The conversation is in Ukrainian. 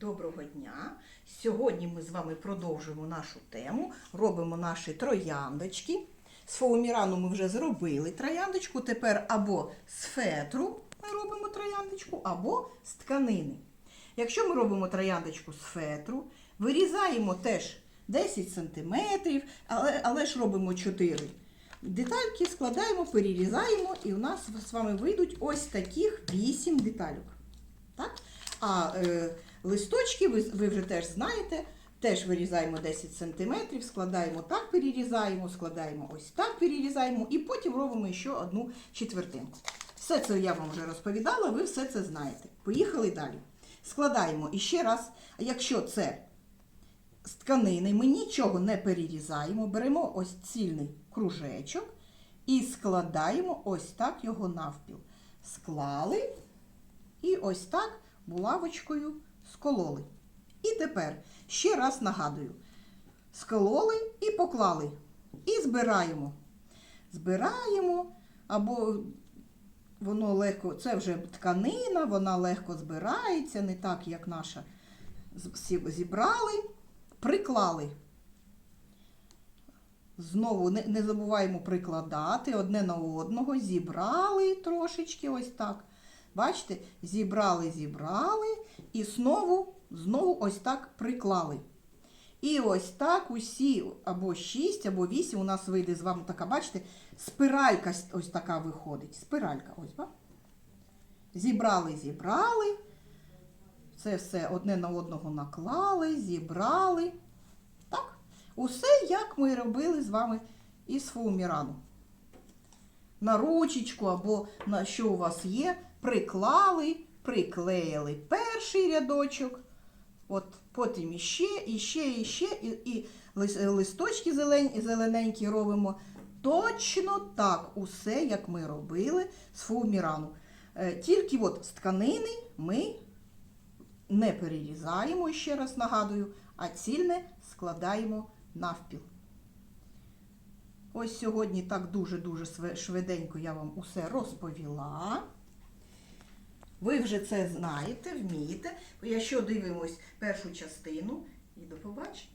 Доброго дня! Сьогодні ми з вами продовжуємо нашу тему, робимо наші трояндочки. З фоумірану ми вже зробили трояндочку. Тепер або з фетру ми робимо трояндочку, або з тканини. Якщо ми робимо трояндочку з фетру, вирізаємо теж 10 см, але, але ж робимо 4 детальки, складаємо, перерізаємо, і у нас з вами вийдуть ось таких 8 детальок. Так? А е, листочки, ви, ви вже теж знаєте, теж вирізаємо 10 см, складаємо так, перерізаємо, складаємо ось так, перерізаємо, і потім робимо ще одну четвертинку. Все це я вам вже розповідала, ви все це знаєте. Поїхали далі. Складаємо і ще раз, якщо це з тканини, ми нічого не перерізаємо, беремо ось цільний кружечок і складаємо ось так його навпіл. Склали. І ось так булавочкою скололи. І тепер ще раз нагадую: скололи і поклали. І збираємо. Збираємо, або воно легко, це вже тканина, вона легко збирається, не так, як наша. Зібрали, приклали. Знову не, не забуваємо прикладати одне на одного, зібрали трошечки ось так. Бачите, зібрали, зібрали і знову, знову ось так приклали. І ось так усі, або 6, або 8 у нас вийде з вами така, бачите, спиралька ось така виходить. Спиралька, ось, ба? Зібрали, зібрали. Це все одне на одного наклали, зібрали. Так? Усе, як ми робили з вами із фоумірану на ручечку або на що у вас є, приклали, приклеїли перший рядочок, от потім іще, іще, іще, і, і листочки зелень, зелененькі робимо. Точно так, усе, як ми робили з фоумірану. Е, Тільки от з тканини ми не перерізаємо, ще раз нагадую, а цільне складаємо навпіл. Ось сьогодні так дуже-дуже швиденько я вам усе розповіла. Ви вже це знаєте, вмієте. Якщо дивимось першу частину, і до побачення.